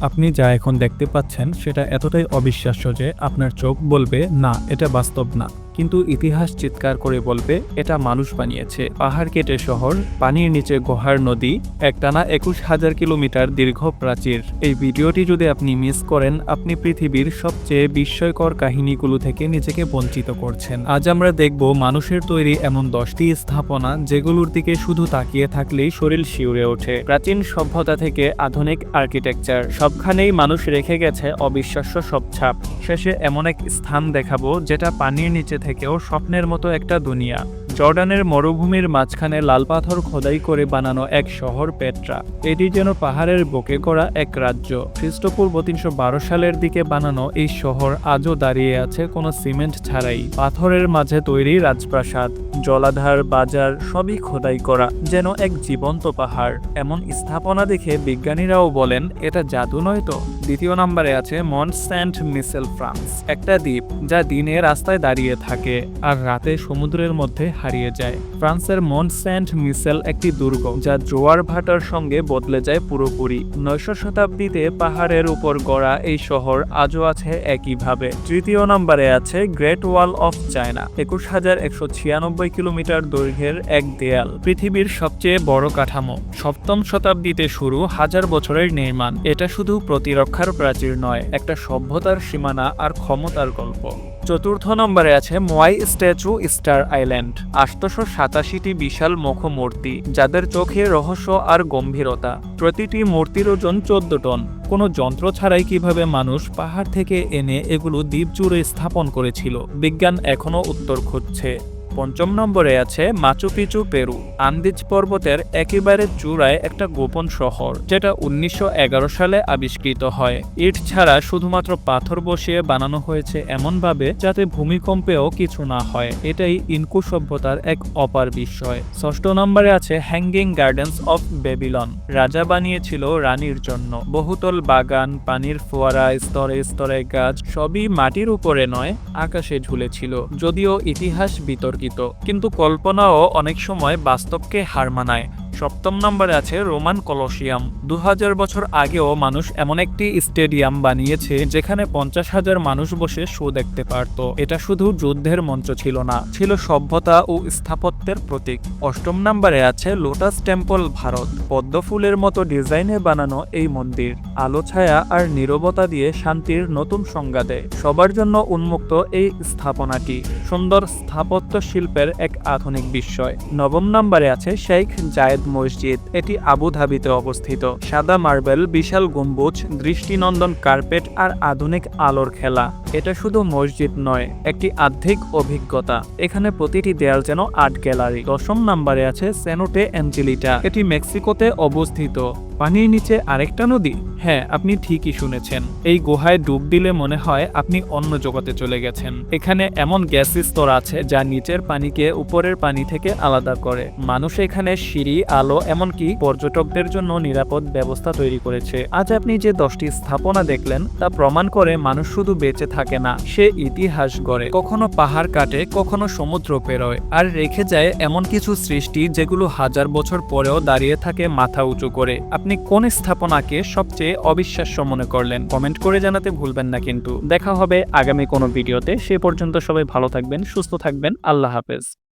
আপনি যা এখন দেখতে পাচ্ছেন, সেটা এতটাই অবিশ্বাস্য যে আপনার চোখ বলবে, না, এটা বাস্তব না। কিন্তু ইতিহাস চিৎকার করে বলবে, এটা মানুষ বানিয়েছে। পাহাড় কেটে শহর, পানির নিচে গোহার নদী, একটানা একুশ হাজার কিলোমিটার দীর্ঘ প্রাচীর। এই ভিডিওটি যদি আপনি মিস করেন, আপনি পৃথিবীর সবচেয়ে বিস্ময়কর কাহিনীগুলো থেকে নিজেকে বঞ্চিত করছেন। আজ আমরা দেখব মানুষের তৈরি এমন দশটি স্থাপনা, যেগুলোর দিকে শুধু তাকিয়ে থাকলেই শরীর শিউরে ওঠে। প্রাচীন সভ্যতা থেকে আধুনিক আর্কিটেকচার, সবখানেই মানুষ রেখে গেছে অবিশ্বাস্য সব ছাপ। শেষে এমন এক স্থান দেখাবো, যেটা পানির নিচে থেকেও স্বপ্নের মতো একটা দুনিয়া। জর্ডানের মরুভূমির মাঝখানে লাল পাথর খোদাই করে বানানো এক শহর পেট্রা। এটি যেন পাহাড়ের বুকে করা এক রাজ্য। খ্রিস্টপূর্ব তিনশো বারো সালের দিকে বানানো এই শহর আজও দাঁড়িয়ে আছে কোনো সিমেন্ট ছাড়াই। পাথরের মাঝে তৈরি রাজপ্রাসাদ, জলাধার, বাজার, সবই খোদাই করা যেন এক জীবন্ত পাহাড়। এমন স্থাপনা দেখে বিজ্ঞানীরাও বলেন, এটা জাদু নয় তো? দ্বিতীয় নম্বরে আছে মন্ট সেন্ট মিসেল ফ্রান্স, একটা দ্বীপ যা দিনে রাস্তায় দাঁড়িয়ে থাকে, আর রাতে সমুদ্রের মধ্যে হারিয়ে যায়। ফ্রান্সের মন্ট সেন্ট মিসেল একটি দুর্গ, যা জোয়ার ভাটার সঙ্গে বদলে যায় পুরোপুরি। নয়শো শতাব্দীতে পাহাড়ের উপর গড়া এই শহর আজও আছে একইভাবে। তৃতীয় নম্বরে আছে গ্রেট ওয়াল অফ চায়না, একুশ হাজার একশো ছিয়ানব্বই কিলোমিটার দৈর্ঘ্যের এক দেয়াল, পৃথিবীর সবচেয়ে বড় কাঠামো। সপ্তম শতাব্দীতে শুরু হাজার বছরের নির্মাণ, এটা শুধু প্রতিরক্ষার প্রাচীর নয়, একটা সভ্যতার সীমানা আর ক্ষমতার গল্প। চতুর্থ নম্বরে আছে মোয়াই স্ট্যাচু স্টার আইল্যান্ড। আটশোশো সাতাশিটি বিশাল মুখমূর্তি, যাদের চোখে রহস্য আর গম্ভীরতা। প্রতিটি মূর্তির ওজন চোদ্দ টন। কোনো যন্ত্র ছাড়াই কীভাবে মানুষ পাহাড় থেকে এনে এগুলো দ্বীপ জুড়ে স্থাপন করেছিল, বিজ্ঞান এখনও উত্তর খুঁজছে। পঞ্চম নম্বরে আছে মাচু পিচু পেরু। আন্দিজ পর্বতের একেবারে চূড়ায় একটা গোপন শহর, যেটা উনিশশো এগারো সালে আবিষ্কৃত হয়। ইট ছাড়া শুধুমাত্র পাথর বসিয়ে বানানো হয়েছে এমনভাবে যাতে ভূমিকম্পেও কিছু না হয়। এটাই ইনকু সভ্যতার এক অপার বিষয় ষষ্ঠ নম্বরে আছে হ্যাঙ্গিং গার্ডেন্স অফ বেবিলন। রাজা বানিয়েছিল রানীর জন্য। বহুতল বাগান, পানির ফোয়ারা, স্তরে স্তরে গাছ, সবই মাটির উপরে নয়, আকাশে ঝুলেছিল। যদিও ইতিহাস বিতর্কিত। কিন্তু কল্পনাও অনেক সময় বাস্তবকে হার মানায়। সপ্তম নম্বরে আছে রোমান কলসিয়াম। দু হাজার বছর আগেও মানুষ এমন একটি স্টেডিয়াম বানিয়েছে যেখানে পঞ্চাশ হাজার মানুষ বসে শো দেখতে পারত। এটা শুধু যুদ্ধের মঞ্চ ছিল না, ছিল সভ্যতা ও স্থাপত্যের প্রতীক। অষ্টম নম্বরে আছে লোটাস টেম্পল ভারত। পদ্ম ফুলের মতো ডিজাইনে বানানো এই মন্দির। আলো, ছায়া আর নীরবতা দিয়ে শান্তির নতুন সংজ্ঞা দেয়। সবার জন্য উন্মুক্ত এই স্থাপনাটি সুন্দর স্থাপত্য শিল্পের এক আধুনিক বিস্ময়। নবম নম্বরে আছে শেখ জায়েদ মসজিদ, এটি আবুধাবিতে অবস্থিত। সাদা মার্বেল, বিশাল গম্বুজ, দৃষ্টিনন্দন কার্পেট আর আধুনিক আলোর খেলা। এটা শুধু মসজিদ নয়, একটি আধ্যাত্মিক অভিজ্ঞতা। এখানে প্রতিটি দেয়াল যেন আর্ট গ্যালারি। দশম নাম্বারে আছে সেনোটে অ্যাঞ্জেলিটা এটি মেক্সিকোতে অবস্থিত। পানির নিচে আরেকটা নদী? হ্যাঁ আপনি ঠিকই শুনেছেন। এই গুহায় ডুব দিলে মনে হয় আপনি অন্য জগতে চলে গেছেন। এখানে এমন গ্যাস স্তর আছে যা নিচের পানিকে উপরের পানি থেকে আলাদা করে। মানুষ এখানে সিঁড়ি, আলো, এমনকি পর্যটকদের জন্য নিরাপদ ব্যবস্থা তৈরি করেছে। আজ আপনি যে দশটি স্থাপনা দেখলেন, তা প্রমাণ করে মানুষ শুধু বেঁচে থাকে না, সে ইতিহাস গড়ে। কখনো পাহাড় কাটে, কখনো সমুদ্র পেরোয়, আর রেখে যায় এমন কিছু সৃষ্টি যেগুলো হাজার বছর পরেও দাঁড়িয়ে থাকে মাথা উঁচু করে। আপনি কোন স্থাপনাকে সবচেয়ে অবিশ্বাস্য মনে করলেন? কমেন্ট করে জানাতে ভুলবেন না কিন্তু। দেখা হবে আগামী কোনো ভিডিওতে। সে পর্যন্ত সবাই ভালো থাকবেন, সুস্থ থাকবেন। আল্লাহ হাফেজ।